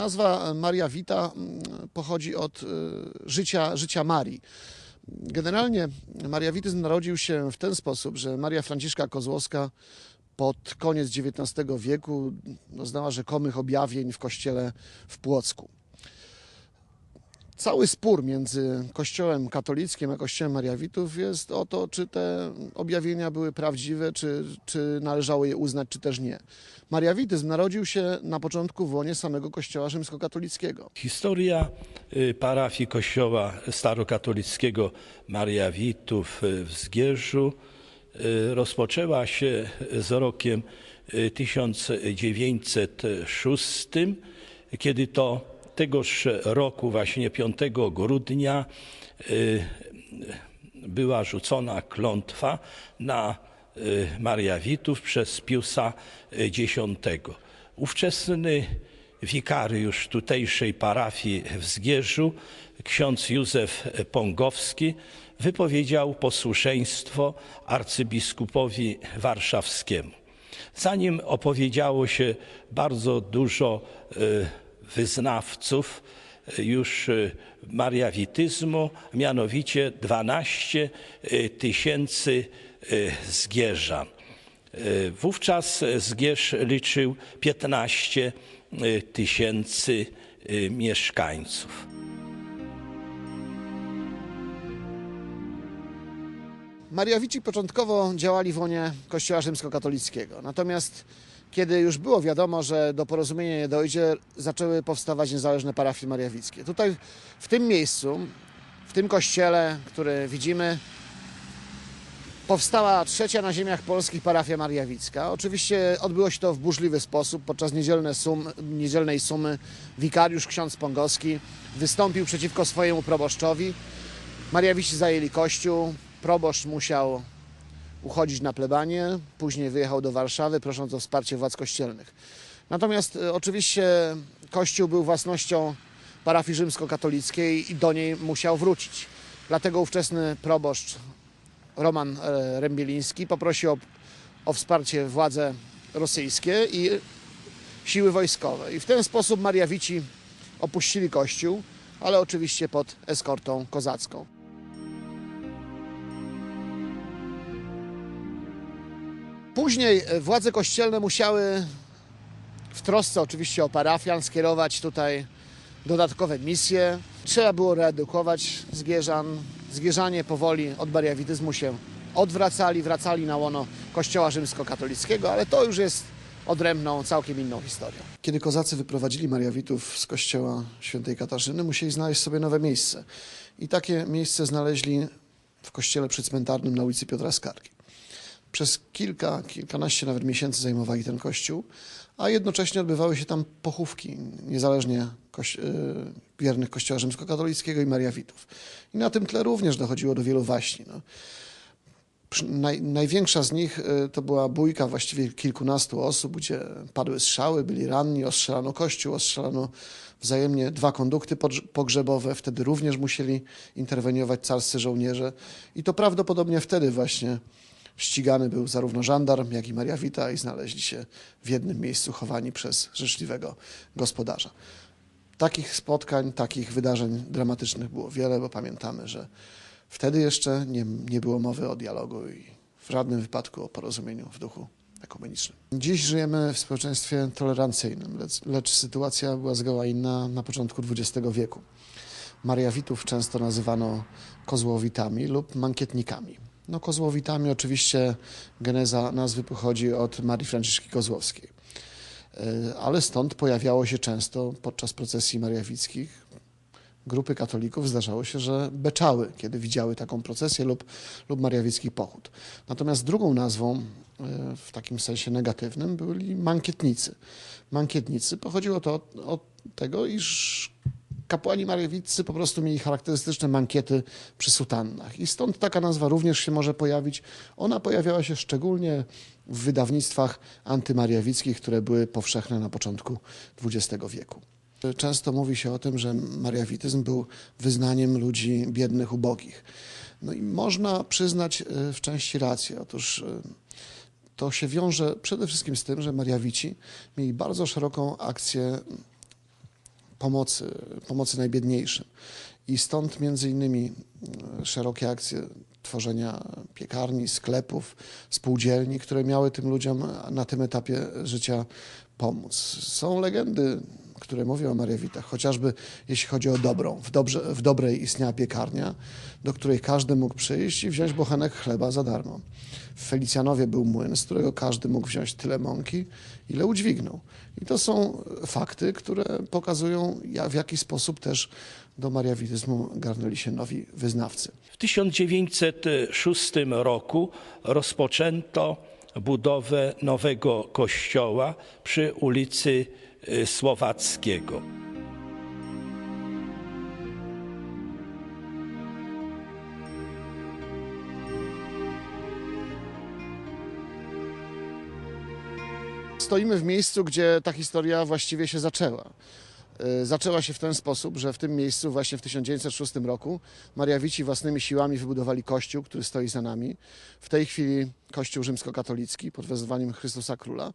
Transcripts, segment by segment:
Nazwa Maria Vita mm, pochodzi od y, życia, życia Marii. Generalnie mariawityzm narodził się w ten sposób, że Maria Franciszka Kozłowska pod koniec XIX wieku doznała rzekomych objawień w kościele w Płocku. Cały spór między Kościołem katolickim a Kościołem Mariawitów jest o to, czy te objawienia były prawdziwe, czy, czy należało je uznać, czy też nie. Mariawityzm narodził się na początku w łonie samego Kościoła rzymskokatolickiego. Historia y, parafii Kościoła Starokatolickiego Maria Witów y, w Zgierzu y, rozpoczęła się z rokiem y, 1906, kiedy to tegoż roku, właśnie 5 grudnia, y, była rzucona klątwa na y, Mariawitów przez Piusa X. Ówczesny wikariusz tutejszej parafii w Zgierzu, ksiądz Józef Pongowski, wypowiedział posłuszeństwo arcybiskupowi warszawskiemu. Zanim opowiedziało się bardzo dużo y, wyznawców y, już y, mariawityzmu, mianowicie 12 y, tysięcy zgierzan. Wówczas Zgierz liczył 15 y, tysięcy mieszkańców. Mariawici początkowo działali w łonie Kościoła rzymskokatolickiego. Natomiast kiedy już było wiadomo, że do porozumienia nie dojdzie, zaczęły powstawać niezależne parafie mariawickie. Tutaj w tym miejscu, w tym kościele, który widzimy, powstała trzecia na ziemiach polskich parafia mariawicka. Oczywiście odbyło się to w burzliwy sposób. Podczas niedzielne sum, niedzielnej sumy wikariusz ksiądz Pongowski wystąpił przeciwko swojemu proboszczowi. Mariawici zajęli kościół, proboszcz musiał uchodzić na plebanie, później wyjechał do Warszawy, prosząc o wsparcie władz kościelnych. Natomiast e, oczywiście kościół był własnością parafii rzymskokatolickiej i do niej musiał wrócić. Dlatego ówczesny proboszcz Roman e, Rembieliński poprosił o, o wsparcie władze rosyjskie i siły wojskowe. I w ten sposób Mariawici opuścili kościół, ale oczywiście pod eskortą kozacką. Później e, władze kościelne musiały w trosce oczywiście o parafian skierować tutaj dodatkowe misje. Trzeba było reedukować Zgierzan. Zgierzanie powoli od mariawityzmu się odwracali, wracali na łono kościoła rzymskokatolickiego, ale to już jest odrębną, całkiem inną historią. Kiedy kozacy wyprowadzili Mariawitów z kościoła świętej Katarzyny, musieli znaleźć sobie nowe miejsce. I takie miejsce znaleźli w kościele przycmentarnym na ulicy Piotra Skargi. Przez kilka, kilkanaście nawet miesięcy zajmowali ten kościół, a jednocześnie odbywały się tam pochówki, niezależnie koś, y, wiernych kościoła rzymskokatolickiego i Mariawitów. I na tym tle również dochodziło do wielu waśni. No. Naj, największa z nich y, to była bójka właściwie kilkunastu osób, gdzie padły strzały, byli ranni, ostrzelano kościół, ostrzelano wzajemnie dwa kondukty pogrzebowe. Wtedy również musieli interweniować carscy żołnierze. I to prawdopodobnie wtedy właśnie ścigany był zarówno żandarm, jak i Maria Wita i znaleźli się w jednym miejscu chowani przez życzliwego gospodarza. Takich spotkań, takich wydarzeń dramatycznych było wiele, bo pamiętamy, że wtedy jeszcze nie, nie było mowy o dialogu i w żadnym wypadku o porozumieniu w duchu ekumenicznym. Dziś żyjemy w społeczeństwie tolerancyjnym, lecz, lecz sytuacja była zgoła inna na początku XX wieku. Mariawitów często nazywano kozłowitami lub mankietnikami. No, kozłowitami oczywiście geneza nazwy pochodzi od Marii Franciszki Kozłowskiej. E, Ale stąd pojawiało się często podczas procesji mariawickich grupy katolików zdarzało się, że beczały, kiedy widziały taką procesję lub, lub mariawicki pochód. Natomiast drugą nazwą, e, w takim sensie negatywnym, byli mankietnicy. Mankietnicy pochodziło to od, od tego, iż kapłani mariawiccy po prostu mieli charakterystyczne mankiety przy sutannach. I stąd taka nazwa również się może pojawić. Ona pojawiała się szczególnie w wydawnictwach antymariawickich, które były powszechne na początku XX wieku. Często mówi się o tym, że mariawityzm był wyznaniem ludzi biednych, ubogich. No i można przyznać e, w części rację. Otóż e, to się wiąże przede wszystkim z tym, że Mariawici mieli bardzo szeroką akcję pomocy, pomocy najbiedniejszym. I stąd między innymi e, szerokie akcje tworzenia piekarni, sklepów, spółdzielni, które miały tym ludziom na tym etapie życia pomóc. Są legendy, które mówią o Mariawitach, chociażby jeśli chodzi o dobrą. W, dobrze, w dobrej istniała piekarnia, do której każdy mógł przyjść i wziąć bochenek chleba za darmo. W Felicjanowie był młyn, z którego każdy mógł wziąć tyle mąki, ile udźwignął. I to są fakty, które pokazują, w jaki sposób też do mariawityzmu garnęli się nowi wyznawcy. W 1906 roku rozpoczęto budowę nowego kościoła przy ulicy Słowackiego. Stoimy w miejscu, gdzie ta historia właściwie się zaczęła. Y, Zaczęła się w ten sposób, że w tym miejscu właśnie w 1906 roku Mariawici własnymi siłami wybudowali kościół, który stoi za nami. W tej chwili kościół rzymskokatolicki pod wezwaniem Chrystusa Króla.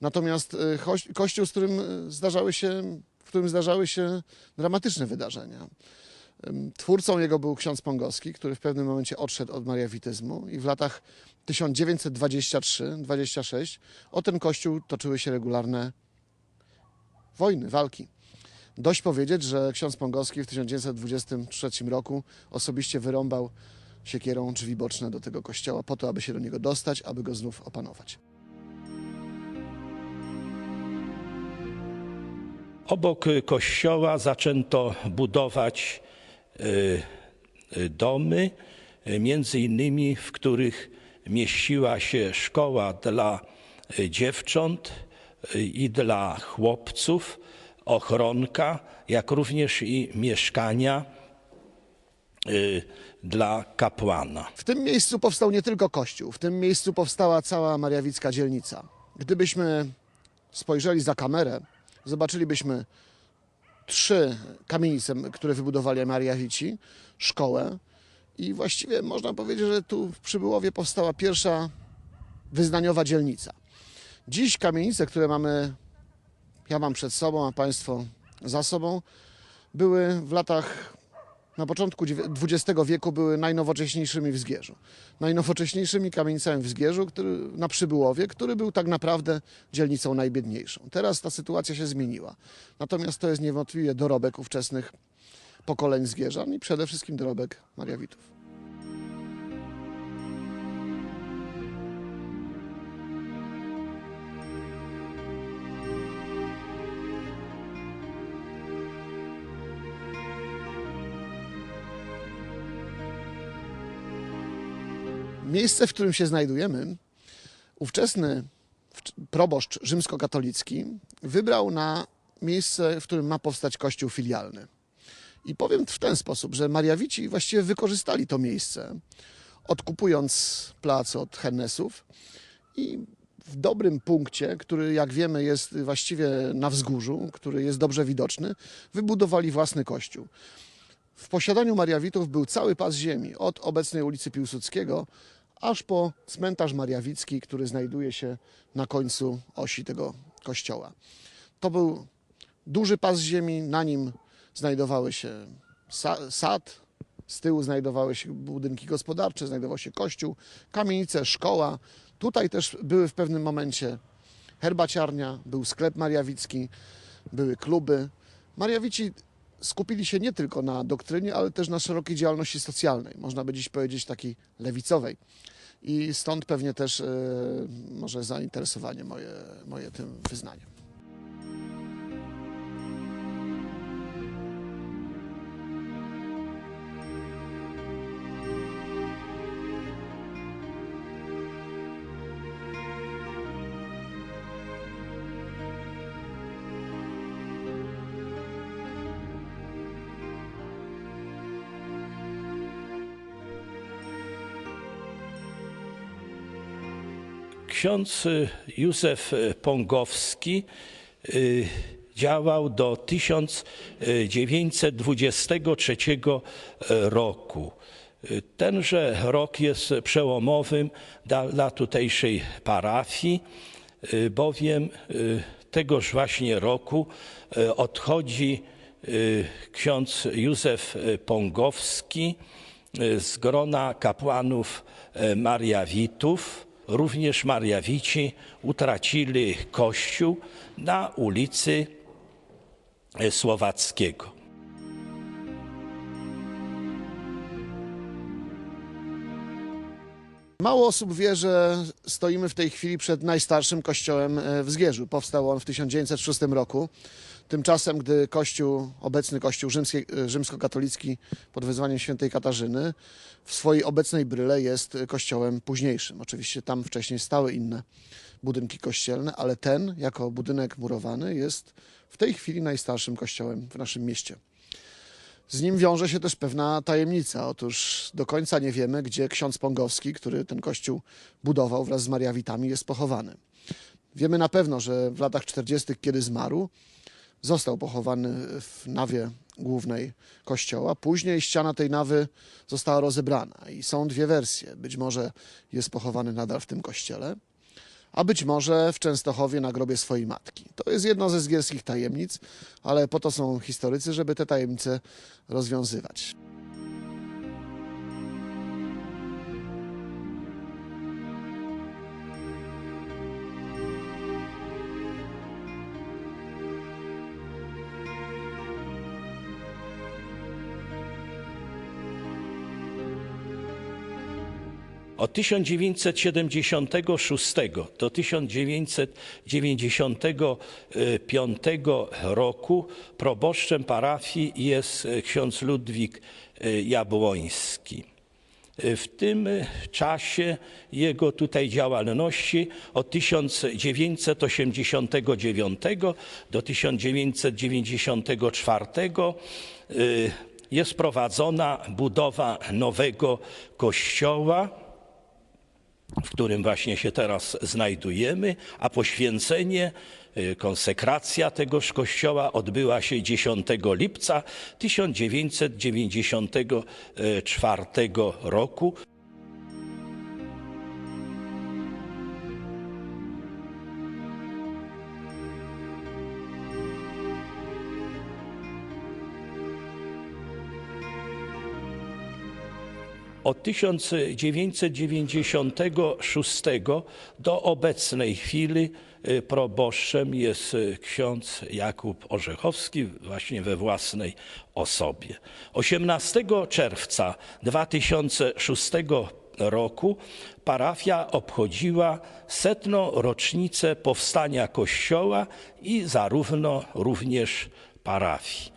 Natomiast choś- kościół, z którym y, zdarzały się, w którym zdarzały się dramatyczne wydarzenia. Twórcą jego był ksiądz Pongowski, który w pewnym momencie odszedł od mariawityzmu i w latach 1923-26 o ten kościół toczyły się regularne wojny, walki. Dość powiedzieć, że ksiądz Pongowski w 1923 roku osobiście wyrąbał siekierą drzwi boczne do tego kościoła po to, aby się do niego dostać, aby go znów opanować. Obok kościoła zaczęto budować y, y, domy, między innymi w których mieściła się szkoła dla y, dziewcząt i dla chłopców, ochronka, jak również i mieszkania y, dla kapłana. W tym miejscu powstał nie tylko kościół, w tym miejscu powstała cała mariawicka dzielnica. Gdybyśmy spojrzeli za kamerę, zobaczylibyśmy trzy kamienice, które wybudowali Mariawici, szkołę i właściwie można powiedzieć, że tu w Przybyłowie powstała pierwsza wyznaniowa dzielnica. Dziś kamienice, które mamy, ja mam przed sobą, a Państwo za sobą, były w latach na początku XX wieku były najnowocześniejszymi w Zgierzu. Najnowocześniejszymi kamienicami w Zgierzu, który, na Przybyłowie, który był tak naprawdę dzielnicą najbiedniejszą. Teraz ta sytuacja się zmieniła. Natomiast to jest niewątpliwie dorobek ówczesnych pokoleń Zgierzan i przede wszystkim dorobek Mariawitów. Miejsce, w którym się znajdujemy, ówczesny wcz- proboszcz rzymskokatolicki wybrał na miejsce, w którym ma powstać kościół filialny. I powiem w ten sposób, że Mariawici właściwie wykorzystali to miejsce, odkupując plac od Hennesów i w dobrym punkcie, który jak wiemy jest właściwie na wzgórzu, który jest dobrze widoczny, wybudowali własny kościół. W posiadaniu Mariawitów był cały pas ziemi, od obecnej ulicy Piłsudskiego, aż po cmentarz Mariawicki, który znajduje się na końcu osi tego kościoła. To był duży pas ziemi, na nim znajdowały się sa- sad, z tyłu znajdowały się budynki gospodarcze, znajdował się kościół, kamienice, szkoła. Tutaj też były w pewnym momencie herbaciarnia, był sklep mariawicki, były kluby. Mariawici skupili się nie tylko na doktrynie, ale też na szerokiej działalności socjalnej, można by dziś powiedzieć takiej lewicowej. I stąd pewnie też e, może zainteresowanie moje, moje tym wyznaniem. Ksiądz y, Józef y, Pongowski y, działał do 1923 roku. Tenże rok jest przełomowym dla, tutejszej parafii, bowiem tegoż właśnie roku odchodzi ksiądz Józef Pongowski z grona kapłanów Mariawitów, również Mariawici utracili kościół na ulicy Słowackiego. Mało osób wie, że stoimy w tej chwili przed najstarszym kościołem e, w Zgierzu. Powstał on w 1906 roku. Tymczasem, gdy kościół, obecny kościół rzymski, e, rzymskokatolicki pod wezwaniem świętej Katarzyny w swojej obecnej bryle jest kościołem późniejszym. Oczywiście tam wcześniej stały inne budynki kościelne, ale ten, jako budynek murowany, jest w tej chwili najstarszym kościołem w naszym mieście. Z nim wiąże się też pewna tajemnica. Otóż do końca nie wiemy, gdzie ksiądz Pongowski, który ten kościół budował wraz z Mariawitami, jest pochowany. Wiemy na pewno, że w latach 40., kiedy zmarł, został pochowany w nawie głównej kościoła. Później ściana tej nawy została rozebrana i są dwie wersje. Być może jest pochowany nadal w tym kościele, a być może w Częstochowie na grobie swojej matki. To jest jedno ze zgierskich tajemnic, ale po to są historycy, żeby te tajemnice rozwiązywać. Od 1976 do 1995 roku proboszczem parafii jest ksiądz Ludwik y, Jabłoński. Y, W tym czasie jego tutaj działalności od 1989 do 1994 y, jest prowadzona budowa nowego kościoła w którym właśnie się teraz znajdujemy, a poświęcenie, y, konsekracja tegoż kościoła odbyła się 10 lipca 1994 roku. Od 1996 do obecnej chwili y, proboszczem jest y, ksiądz Jakub Orzechowski właśnie we własnej osobie. 18 czerwca 2006 roku parafia obchodziła setną rocznicę powstania kościoła i zarówno również parafii.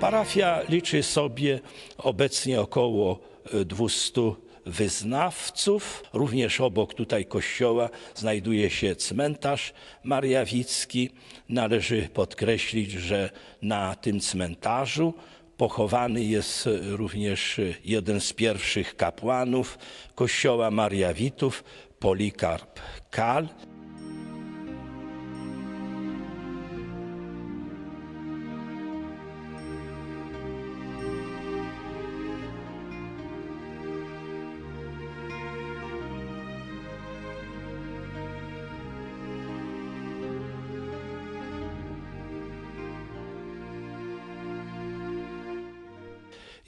Parafia liczy sobie obecnie około e, 200 wyznawców. Również obok tutaj kościoła znajduje się cmentarz mariawicki. Należy podkreślić, że na tym cmentarzu pochowany jest e, również e, jeden z pierwszych kapłanów kościoła Mariawitów, Polikarp Kal.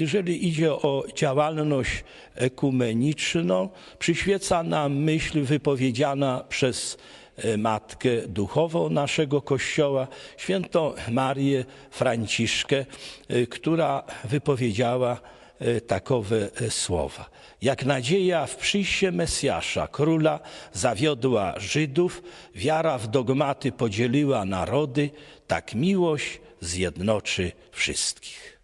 Jeżeli idzie o działalność ekumeniczną, przyświeca nam myśl wypowiedziana przez e, matkę duchową naszego Kościoła, świętą Marię Franciszkę, e, która wypowiedziała e, takowe słowa. Jak nadzieja w przyjście Mesjasza, króla, zawiodła Żydów, wiara w dogmaty podzieliła narody, tak miłość zjednoczy wszystkich.